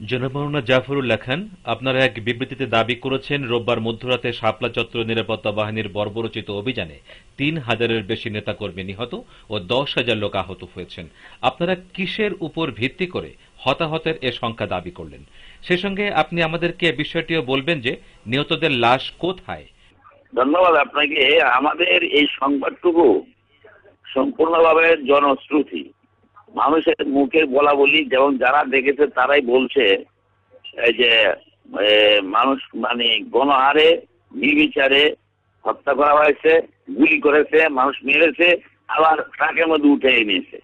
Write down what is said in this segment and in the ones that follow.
জনমরনা জাফরুল্লাহ খান আপনারা এক বিবৃতিতে দাবি করেছেন, রোববার মধ্যরাতে শাপলা চত্বর নিরাপত্তা বাহিনীর বর্বরচিত অভিযানে তিন হাজারের বেশি নেতাকর্মী নিহত ও দশ হাজার লোক আহত হয়েছেন। আপনারা কিসের উপর ভিত্তি করে হতাহতের এ সংখ্যা দাবি করলেন? সে সঙ্গে আপনি আমাদেরকে বিষয়টিও বলবেন যে নিহতদের লাশ কোথায়? ধন্যবাদ আপনাকে। আমাদের এই সংবাদটুকু সম্পূর্ণভাবে জনশ্রুতি। মানুষের মুখে বলা বলি, যেমন যারা দেখেছে তারাই বলছে যে মানুষ মানে গণহারে, নির্বিচারে হত্যা করা হয়েছে, গুলি করেছে, মানুষ মেরেছে, আবার ট্রাকের মধ্যে উঠে নিয়েছে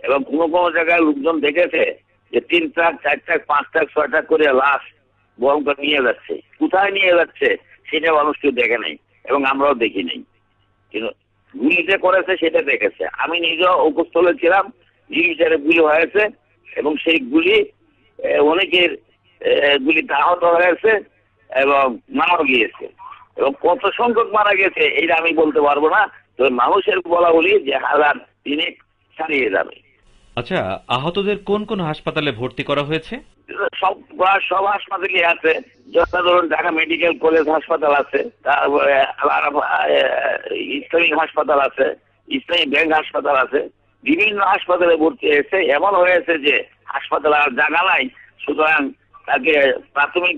এবং কোনো কোনো জায়গায় লোকজন দেখেছে যে তিন ট্রাক, চার ট্রাক, পাঁচ ট্রাক, ছয় ট্রাক করে লাশ বহন করে নিয়ে যাচ্ছে। কোথায় নিয়ে যাচ্ছে, সেটা মানুষ কেউ দেখে নাই, এবং আমরাও দেখি নাই। কিন্তু গুলি যে করেছে, সেটা দেখেছে। আমি নিজেও উপস্থলে ছিলাম নির্বিচারে গুলি হয়েছে এবং সেই গুলি অনেকের এ, গুলিতে আহত হয়েছে এবং মারাও গিয়েছে। এবং কত সংখ্যক মারা গেছে এটা আমি বলতে পারব না তবে মানুষের বলা বলি যে হাজার তিনেক ছাড়িয়ে যাবে। আচ্ছা আহতদের কোন কোন হাসপাতালে ভর্তি করা হয়েছে? সব সব হাসপাতালই আছে। যথা ধরুন ঢাকা মেডিকেল কলেজ হাসপাতাল আছে তারপরে ইসলামিক হাসপাতাল আছে ইসলামিক ব্যাংক হাসপাতাল আছে। বিভিন্ন হাসপাতালে ভর্তি হয়েছে। এমন হয়েছে যে হাসপাতালে আর জায়গা নাই। সুতরাং তাকে প্রাথমিক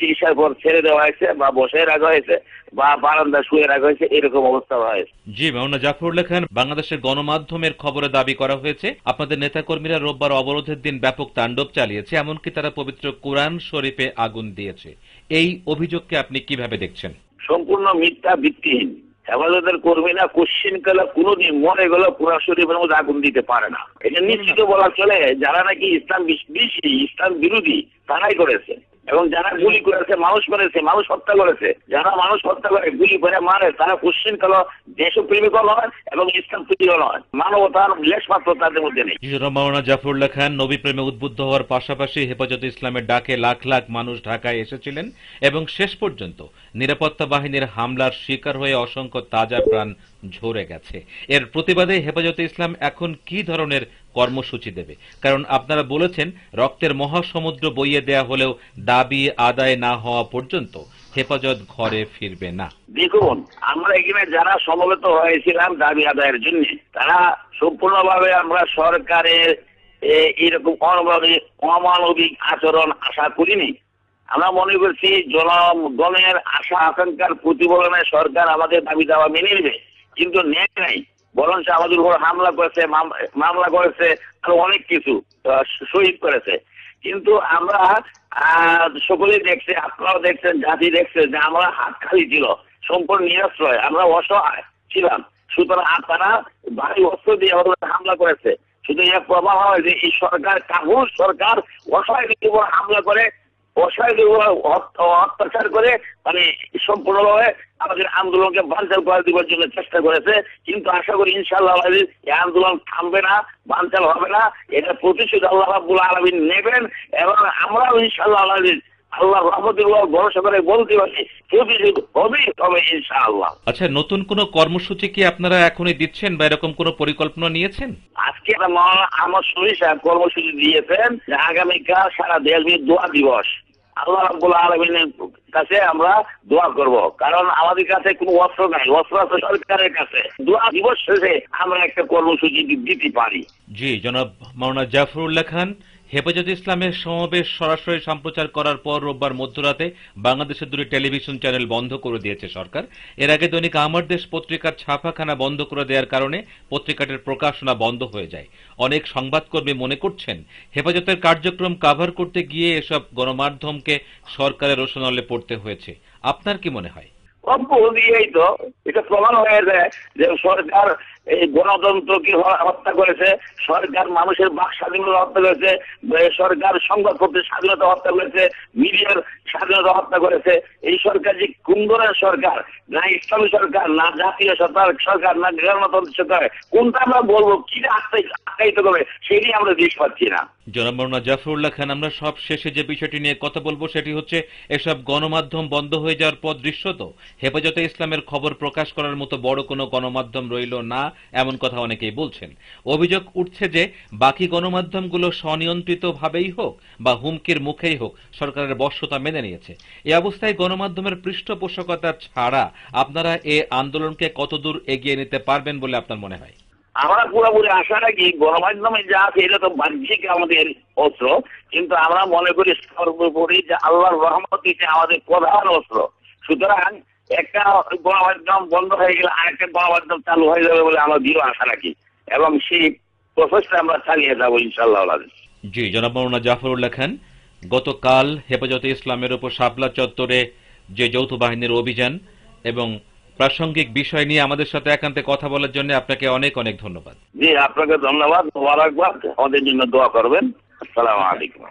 চিকিৎসার পর ছেড়ে দেওয়া হয়েছে বা বসে রাখা হয়েছে বা বারান্দা শুয়ে রাখা হয়েছে এরকম অবস্থা হয়েছে। জি মাওনা জাফরুল্লাহ খান বাংলাদেশের গণমাধ্যমের খবরে দাবি করা হয়েছে আপনাদের নেতাকর্মীরা রোববার অবরোধের দিন ব্যাপক তাণ্ডব চালিয়েছে এমনকি তারা পবিত্র কোরআন শরীফে আগুন দিয়েছে। এই অভিযোগকে আপনি কীভাবে দেখছেন? সম্পূর্ণ মিথ্যা ভিত্তিহীন। হেফাজতের কর্মীরা কোশ্চিন কালে কোনোদিন মনে গেল কোরআন শরীফের মধ্যে আগুন দিতে পারে না। এটা নিশ্চিত বলা চলে, যারা নাকি ইসলাম বিশ্বী ইসলাম বিরোধী, তারাই করেছে। এবং যারা গুলি করেছে, মানুষ করেছে মানুষ হত্যা করেছে, যারা মানুষ হত্যা করে, গুলি করে, মারে, তারা কাল দেশপ্রেমিকও নয় এবং ইসলাম প্রিয় নয়। মানবতার লেশ মাত্র তাদের মধ্যে নেই। জাফরুল্লাহ খান নবী প্রেমে উদ্বুদ্ধ হওয়ার পাশাপাশি হেফাজতে ইসলামের ডাকে লাখ লাখ মানুষ ঢাকায় এসেছিলেন এবং শেষ পর্যন্ত নিরাপত্তা বাহিনীর হামলার শিকার হয়ে অসংখ্য তাজা প্রাণ ঝরে গেছে। এর প্রতিবাদে হেফাজতে ইসলাম এখন কি ধরনের কর্মসূচি দেবে। কারণ আপনারা বলেছেন রক্তের মহাসমুদ্র বইয়ে দেয়া হলেও দাবি আদায় না হওয়া পর্যন্ত হেফাজত ঘরে ফিরবে না। দেখুন আমরা এখানে যারা সমবেত হয়েছিলাম দাবি আদায়ের জন্য তারা সম্পূর্ণভাবে আমরা সরকারের এ, এরকম অমানবিক অমানবিক আচরণ আশা করিনি। আমরা মনে করছি জনগণের আশা আকাঙ্ক্ষার প্রতিফলনে সরকার আমাদের দাবি দাওয়া মেনে নেবে কিন্তু নেয় নাই। বরঞ্চ আমাদের উপর হামলা করেছে মামলা করেছে, আরও অনেক কিছু শহীদ করেছে। কিন্তু আমরা সকলেই দেখছে, আপনারাও দেখছেন, জাতি দেখছে যে আমরা হাত খালি ছিল, সম্পূর্ণ নিরাশ্রয় আমরা অসহায় ছিলাম। সুতরাং আপনারা ভারী অস্ত্র দিয়ে হামলা করেছে। শুধু এর প্রভাব হয় যে এই সরকার, কাবুল সরকার উপর হামলা করে অত- অত্যাচার করে মানে সম্পূর্ণভাবে আমাদের আন্দোলনকে বানচাল করে দেওয়ার জন্য চেষ্টা করেছে। কিন্তু আশা করি ইনশাল্লাহ এই আন্দোলন থামবে না বানচাল হবে না। এটা প্রতিশোধ আল্লাহ রাব্বুল আলামিন নেবেন এবং আমরাও ইনশাআল্লাহ আলামিন আল্লাহ রহমতুল ভরসা করে বলতে পারি প্রতিশোধ হবেই হবে ইনশাআল্লাহ। আচ্ছা নতুন কোনো কর্মসূচি কি আপনারা এখনই দিচ্ছেন বা এরকম কোনো পরিকল্পনা নিয়েছেন? আজকে শরীফ সাহেব কর্মসূচি দিয়েছেন যে আগামীকাল সারা দেশব্যাপী দোয়া দিবস। আল্লাহ রাব্বুল আলমিনের কাছে আমরা দোয়া করব। কারণ আমাদের কাছে কোনো অস্ত্র নাই অস্ত্র আছে সরকারের কাছে। দোয়া দিবস শেষে আমরা একটা কর্মসূচি দিতে পারি। জি জনাব মাওলানা জাফরুল্লাহ খান হেফাজত ইসলামের সমাবেশ সরাসরি সম্প্রচার করার পর রোববার মধ্যরাতে বাংলাদেশের দুটি টেলিভিশন চ্যানেল বন্ধ করে দিয়েছে সরকার। এর আগে দৈনিক আমার দেশ পত্রিকার ছাপাখানা বন্ধ করে দেওয়ার কারণে পত্রিকাটির প্রকাশনা বন্ধ হয়ে যায়। অনেক সংবাদকর্মী মনে করছেন, হেফাজতের কার্যক্রম কাভার করতে গিয়ে এসব গণমাধ্যমকে সরকারের রোশনালে পড়তে হয়েছে। আপনার কি মনে হয়? অল্প দিয়েই তো। এটা প্রমাণ হয়ে যায় যে সরকার এই গণতন্ত্রকে হ- হত্যা করেছে, সরকার মানুষের বাক স্বাধীনতা হত্যা করেছে সরকার সংবাদপত্রের স্বাধীনতা হত্যা করেছে, মিডিয়ার স্বাধীনতা হত্যা করেছে, এই সরকার যে কোন ধরনের সরকার, না ইসলামী সরকার, না জাতীয় সরকার সরকার, না গণতন্ত্র সরকার, কোনটা আমরা বলব, কি আখ্যায়িত করবে, সেটি আমরা দেখতে পাচ্ছি না। জনাব মৌলানা জাফরুল্লাহ খান, আমরা সব শেষে যে বিষয়টি নিয়ে কথা বলব, সেটি হচ্ছে এসব গণমাধ্যম বন্ধ হয়ে যাওয়ার পর দৃশ্যত হেফাজতে ইসলামের খবর প্রকাশ করার মতো বড় কোনো গণমাধ্যম রইল না, এমন কথা অনেকেই বলছেন। অভিযোগ উঠছে যে, বাকি গণমাধ্যমগুলো স্বনিয়ন্ত্রিতভাবেই হোক বা হুমকির মুখেই হোক, সরকারের বশ্যতা মেনে নিয়েছে এই অবস্থায় গণমাধ্যমের পৃষ্ঠপোষকতা ছাড়া আপনারা এ আন্দোলনকে কতদূর এগিয়ে নিতে পারবেন বলে আপনার মনে হয়? আমরা পুরোপুরি আশা রাখি গণমাধ্যমে যা আছে এটা তো বাহ্যিক আমাদের অস্ত্র কিন্তু আমরা মনে করি সর্বোপরি যে আল্লাহর রহমত হচ্ছে আমাদের প্রধান অস্ত্র। সুতরাং একটা গণমাধ্যম বন্ধ হয়ে গেলে আরেকটা গণমাধ্যম চালু হয়ে যাবে বলে আমরা দৃঢ় আশা রাখি এবং সেই প্রসেসটা আমরা চালিয়ে যাব ইনশাল্লাহ। জি জনাব মৌলানা জাফরুল্লাহ খান গতকাল হেফাজতে ইসলামের উপর শাপলা চত্বরে যে যৌথ বাহিনীর অভিযান এবং প্রাসঙ্গিক বিষয় নিয়ে আমাদের সাথে একান্তে কথা বলার জন্য আপনাকে অনেক অনেক ধন্যবাদ। জি, আপনাকে ধন্যবাদ আমাদের জন্য দোয়া করবেন। আসসালামু আলাইকুম।